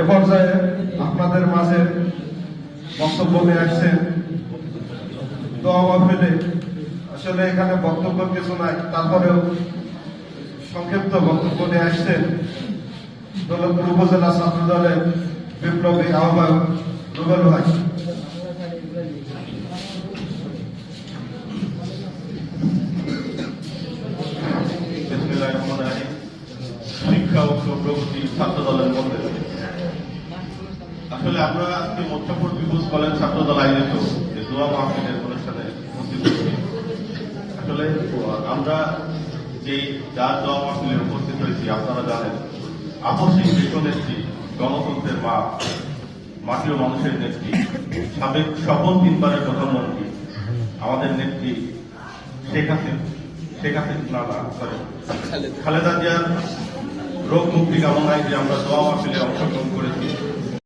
এ পর্যায়ে আপনাদের মাঝে বক্তব্য নিয়ে আসছেন। দোয়া মাহফিলে। আসলে এখানে বক্তব্য কিছু নাই, তারপরেও সংক্ষিপ্ত বক্তব্য নিয়ে আসছেন দৌলতপুর উপজেলা ছাত্র দলের বিপ্লবী আহ্বায়ক রুবেল ভাই। শিক্ষা ও প্রগতি আসলে আমরা আজকে মোত্তাপুর পিপুলস কলেজ ছাত্র দল আয়োজিত যে দোয়া মাহফিলের অনুষ্ঠানে উপস্থিত আসলে, আমরা যে যার দোয়া মাহফিলে উপস্থিত হয়েছি, আপনারা জানেন আপসিক নেত্রী গণতন্ত্রের মা মাটি ও মানুষের নেত্রী, সাবেক সফল তিনবারের প্রধানমন্ত্রী, আমাদের নেত্রী শেখ হাসিনা শেখ হাসিনা না খালেদা জিয়ার রোগ মুক্তি কামনায় যে আমরা দোয়া মাহফিলে অংশগ্রহণ করেছি